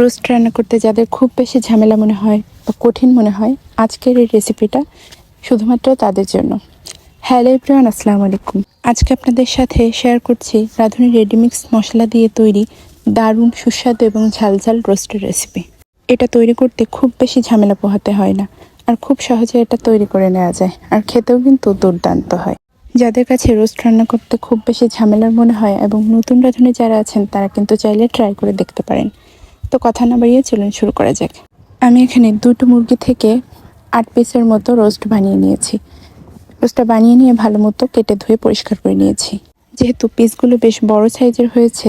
Roast রান্না করতে যাদের খুব বেশি ঝামেলা মনে হয় বা কঠিন মনে হয়, আজকের এই রেসিপিটা শুধুমাত্র তাদের জন্য। হ্যালো এভরিওয়ান আসসালামু আলাইকুম। আজকে আপনাদের সাথে শেয়ার করছি রাঁধুনি রেডিমিক্স মশলা দিয়ে তৈরি দারুণ সুস্বাদু এবং ঝালঝাল রোস্টের রেসিপি এটা তৈরি করতে খুব বেশি ঝামেলা পোহাতে হয় না আর খুব সহজে এটা তৈরি করে নেওয়া যায় আর খেতেও কিন্তু দুর্দান্ত হয়। যাদের কাছে রোস্ট রান্না করতে খুব বেশি ঝামেলার মনে হয় এবং নতুন রাঁধুনি যারা আছেন, তারা কিন্তু চাইলে ট্রাই করে দেখতে পারেন। তো কথা না বাড়িয়ে চলুন শুরু করা যাক। আমি এখানে দুটো মুরগি থেকে আট পিসের মতো রোস্ট বানিয়ে নিয়েছি। রোস্টটা বানিয়ে নিয়ে ভালো মতো কেটে ধুয়ে পরিষ্কার করে নিয়েছি। যেহেতু পিসগুলো বেশ বড় সাইজের হয়েছে,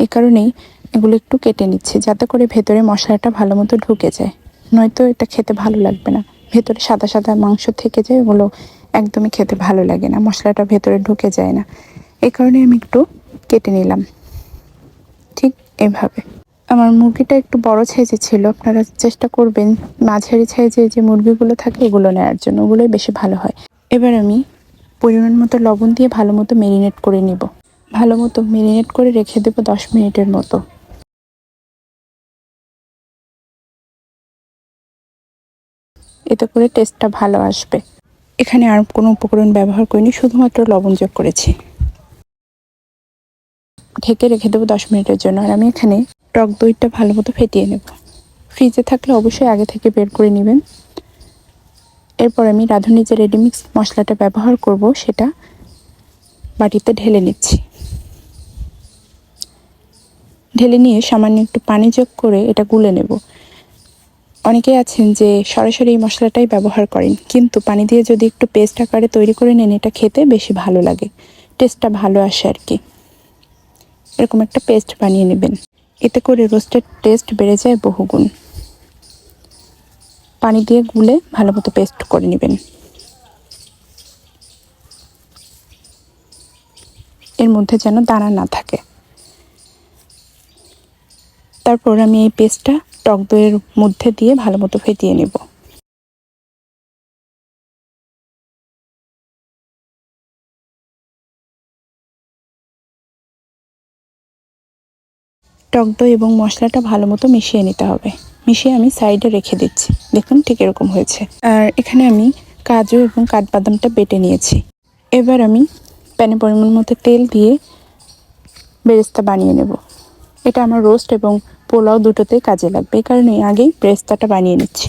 এ কারণেই এগুলো একটু কেটে নিচ্ছি যাতে করে ভেতরে মশলাটা ভালো মতো ঢুকে যায়। নয়তো এটা খেতে ভালো লাগবে না। ভেতরে সাদা সাদা মাংস থেকে যায় ওগুলো একদমই খেতে ভালো লাগে না। মশলাটা ভেতরে ঢুকে যায় না। এই কারণে আমি একটু কেটে নিলাম। ঠিক এভাবে। আমার মুরগিটা একটু বড় সাইজে ছিল। আপনারা চেষ্টা করবেন মাঝারি সাইজে যে মুরগিগুলো থাকে ওগুলো নেওয়ার জন্য। ওগুলোই বেশি ভালো হয়। এবার আমি পরিমাণ মতো লবণ দিয়ে ভালো মতো মেরিনেট করে নিব। ভালো মতো মেরিনেট করে রেখে দেবো দশ মিনিটের মতো। এতে করে টেস্টটা ভালো আসবে। এখানে আর কোনো উপকরণ ব্যবহার করিনি, শুধুমাত্র লবণ যোগ করেছি। ঢেকে রেখে দেবো দশ মিনিটের জন্য। আর আমি এখানে টক দইটা ভালো মতো ফেটিয়ে নেব। ফ্রিজে থাকলে অবশ্যই আগে থেকে বের করে নেবেন। এরপর আমি রাঁধুনি যে রেডিমিক্স মশলাটা ব্যবহার করব, সেটা বাটিতে ঢেলে নিচ্ছি। ঢেলে নিয়ে সামান্য একটু পানি যোগ করে এটা গুলে নেব। অনেকেই আছেন যে সরাসরি এই মশলাটাই ব্যবহার করেন, কিন্তু পানি দিয়ে যদি একটু পেস্ট আকারে তৈরি করে নেন, এটা খেতে বেশি ভালো লাগে। টেস্টটা ভালো আসে আর কি। এরকম একটা পেস্ট বানিয়ে নেবেন। এতে করে রোস্টের টেস্ট বেড়ে যায় বহুগুণ। পানি দিয়ে গুলে ভালো মতো পেস্ট করে নেবেন। এর মধ্যে যেন দানা না থাকে। তারপর আমি এই পেস্টটা টক দইয়ের মধ্যে দিয়ে ভালো মতো ফেটিয়ে নেব। টক দই এবং মশলাটা ভালো মতো মিশিয়ে নিতে হবে। মিশিয়ে আমি সাইডে রেখে দিচ্ছি। দেখুন ঠিক এরকম হয়েছে। আর এখানে আমি কাজু এবং কাঠবাদামটা বেটে নিয়েছি। এবার আমি প্যানে পরিমাণ মতো তেল দিয়ে বেরেস্তা বানিয়ে নেব। এটা আমার রোস্ট এবং পোলাও দুটোতেই কাজে লাগবে। এই কারণে আগেই বেরেস্তাটা বানিয়ে নিচ্ছি।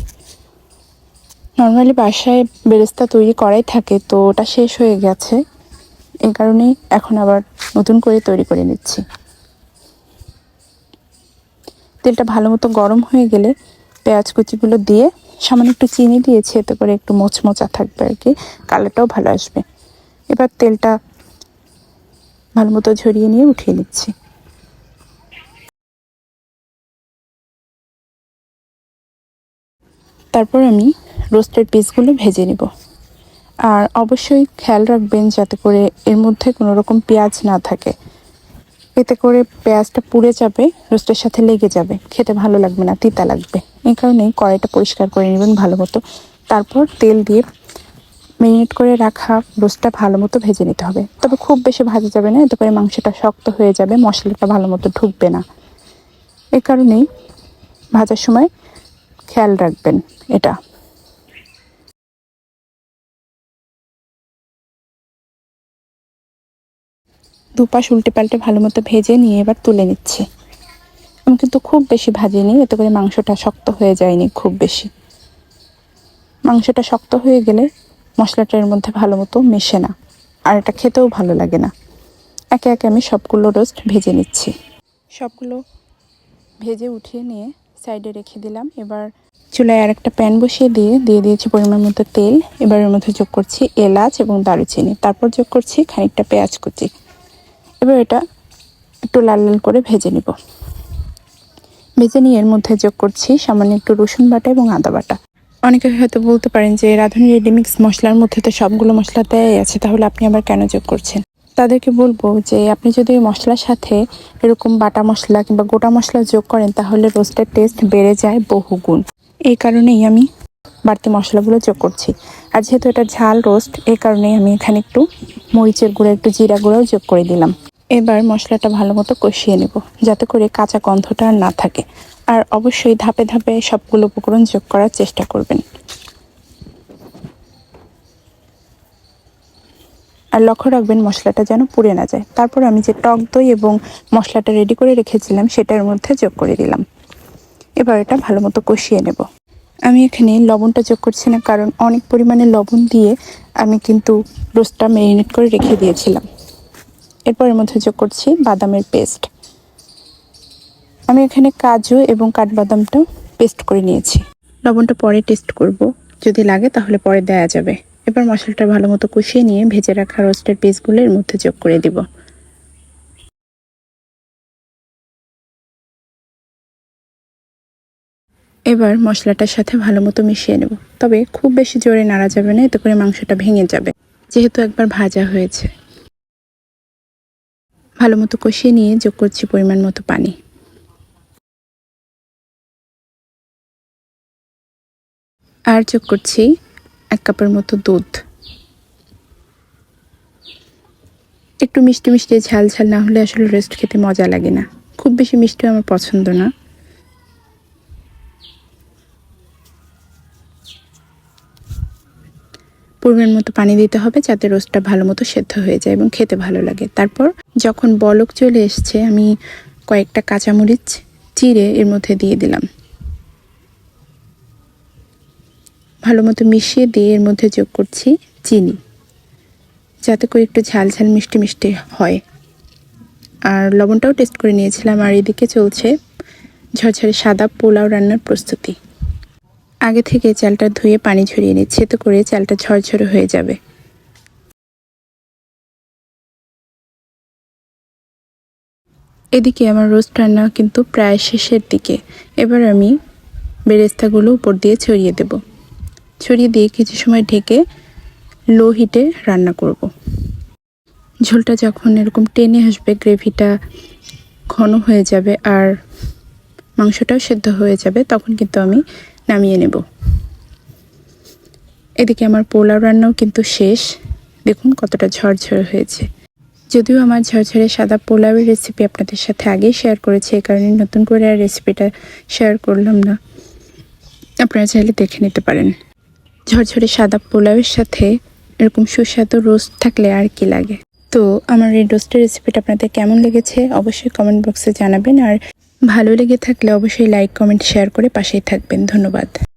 নর্মালি বাসায় বেরেস্তা তৈরি করাই থাকে, তো ওটা শেষ হয়ে গেছে। এই কারণেই এখন আবার নতুন করে তৈরি করে নিচ্ছি। তেলটা ভালো মতো গরম হয়ে গেলে পেঁয়াজ কুচিগুলো দিয়ে সামান্য একটু চিনি দিয়েছি এতে করে একটু মোচমোচা থাকবে আর কি, কালারটাও ভালো আসবে। এবার তেলটা ভালো মতো ঝরিয়ে নিয়ে উঠিয়ে নিচ্ছি। তারপর আমি রোস্টেড পিসগুলো ভেজে নিব। আর অবশ্যই খেয়াল রাখবেন যাতে করে এর মধ্যে কোনো রকম পেঁয়াজ না থাকে। এতে করে পেঁয়াজটা পুড়ে যাবে, রোস্টের সাথে লেগে যাবে। খেতে ভালো লাগবে না, তিতা লাগবে। এই কারণেই কড়াইটা পরিষ্কার করে নেবেন ভালো মতো। তারপর তেল দিয়ে মেরিনেট করে রাখা রোস্টটা ভালো মতো ভেজে নিতে হবে। তবে খুব বেশি ভাজা যাবে না, এতে করে মাংসটা শক্ত হয়ে যাবে, মশলাটা ভালো মতো ঢুকবে না। এ কারণেই ভাজার সময় খেয়াল রাখবেন এটা। দুপাশ উল্টে পাল্টে ভালো মতো ভেজে নিয়ে এবার তুলে নিচ্ছি। আমি কিন্তু খুব বেশি ভাজিনি, এতে করে মাংসটা শক্ত হয়ে যায়নি খুব বেশি। মাংসটা শক্ত হয়ে গেলে মশলাটার মধ্যে ভালো মতো মেশে না, আর এটা খেতেও ভালো লাগে না। একে একে আমি সবগুলো রোস্ট ভেজে নিচ্ছি। সবগুলো ভেজে উঠিয়ে নিয়ে সাইডে রেখে দিলাম। এবার চুলায় আর একটা প্যান বসিয়ে দিয়ে দিয়ে দিয়েছি পরিমাণ মতো তেল। এবার এর মধ্যে যোগ করছি এলাচ এবং দারুচিনি। তারপর যোগ করছি খানিকটা পেঁয়াজ কুচি। এবার এটা একটু লাল লাল করে ভেজে নিব। ভেজে নিয়ে এর মধ্যে যোগ করছি সামান্য একটু রসুন বাটা এবং আদা বাটা। অনেকে হয়তো বলতে পারেন যে রাঁধুনি রেডিমিক্স মশলার মধ্যে তো সবগুলো মশলা দেয়াই আছে, তাহলে আপনি আবার কেন যোগ করছেন? তাদেরকে বলব যে আপনি যদি মশলার সাথে এরকম বাটা মশলা কিংবা গোটা মশলা যোগ করেন, তাহলে রোস্টের টেস্ট বেড়ে যায় বহুগুণ। এই কারণেই আমি বাড়তি মশলাগুলো যোগ করছি। আর যেহেতু এটা ঝাল রোস্ট এই কারণেই আমি এখানে একটু মরিচের গুঁড়ো, একটু জিরা গুঁড়োও যোগ করে দিলাম। এবার মশলাটা ভালো মতো কষিয়ে নেব, যাতে করে কাঁচা গন্ধটা আর না থাকে। আর অবশ্যই ধাপে ধাপে সবগুলো উপকরণ যোগ করার চেষ্টা করবেন। আর লক্ষ্য রাখবেন মশলাটা যেন পুড়ে না যায়। তারপর আমি যে টক দই এবং মশলাটা রেডি করে রেখেছিলাম, সেটার মধ্যে যোগ করে দিলাম। এবার এটা ভালো মতো কষিয়ে নেব। আমি এখানে লবণটা যোগ করছি না, কারণ অনেক পরিমাণে লবণ দিয়ে আমি কিন্তু রোস্টটা ম্যারিনেট করে রেখে দিয়েছিলাম। এরপর এর মধ্যে যোগ করছি বাদামের পেস্ট। আমি এখানে কাজু এবং কাঠবাদামটা পেস্ট করে নিয়েছি। লবণটা পরে টেস্ট করব। যদি লাগে তাহলে পরে দেয়া যাবে। এবার মশলাটা ভালো মতো কষিয়ে নিয়ে ভেজে রাখা রোস্টের পিসগুলো এর মধ্যে যোগ করে দিব। এবার মশলাটার সাথে ভালো মতো মিশিয়ে নেব। তবে খুব বেশি জোরে নাড়া যাবে না, এতে করে মাংসটা ভেঙে যাবে। যেহেতু একবার ভাজা হয়েছে। ভালো মতো কষিয়ে নিয়ে যোগ করছি পরিমাণ মতো পানি। আর যোগ করছি এক কাপের মতো দুধ। একটু মিষ্টি মিষ্টি ঝাল ঝাল না হলে আসলে রেস্ট খেতে মজা লাগে না। খুব বেশি মিষ্টি আমার পছন্দ না। পরিমাণ মতো পানি দিতে হবে যাতে রোস্টটা ভালো মতো সেদ্ধ হয়ে যায় এবং খেতে ভালো লাগে। তারপর যখন বলক চলে এসছে, আমি কয়েকটা কাঁচামরিচ চিড়ে এর মধ্যে দিয়ে দিলাম। ভালো মতো মিশিয়ে দিয়ে এর মধ্যে যোগ করছি চিনি, যাতে করে একটু ঝাল ঝাল মিষ্টি মিষ্টি হয়। আর লবণটাও টেস্ট করে নিয়েছিলাম, আর এদিকে চলছে ঝরঝরে সাদা পোলাও রান্নার প্রস্তুতি। আগে থেকে চালটা ধুয়ে পানি ঝরিয়ে নিচ্ছে তো করে চালটা ঝরঝরে হয়ে যাবে। এদিকে আমার রোস্ট রান্না কিন্তু প্রায় শেষের দিকে। এবার আমি বেরেস্তাগুলো উপর দিয়ে ছড়িয়ে দেব। ছড়িয়ে দিয়ে কিছু সময় ঢেকে লো হিটে রান্না করব। ঝোলটা যখন এরকম টেনে আসবে, গ্রেভিটা ঘন হয়ে যাবে আর মাংসটাও সেদ্ধ হয়ে যাবে, তখন কিন্তু আমি নামিয়ে নেব। এদিকে আমার পোলাও রান্নাও কিন্তু শেষ। দেখুন কতটা ঝরঝরে হয়েছে। যদিও আমার ঝরঝরে সাদা পোলাওয়ের রেসিপি আপনাদের সাথে আগেই শেয়ার করেছি এই কারণে নতুন করে আর রেসিপিটা শেয়ার করলাম না। আপনারা চাইলে দেখে নিতে পারেন। ঝরঝরে সাদা পোলাওয়ের সাথে এরকম সুস্বাদু রোস্ট থাকলে আর কি লাগে? তো আমার এই রোস্টের রেসিপিটা আপনাদের কেমন লেগেছে অবশ্যই কমেন্ট বক্সে জানাবেন। আর ভালো লেগে থাকলে অবশ্যই লাইক কমেন্ট শেয়ার করে পাশেই থাকবেন। ধন্যবাদ।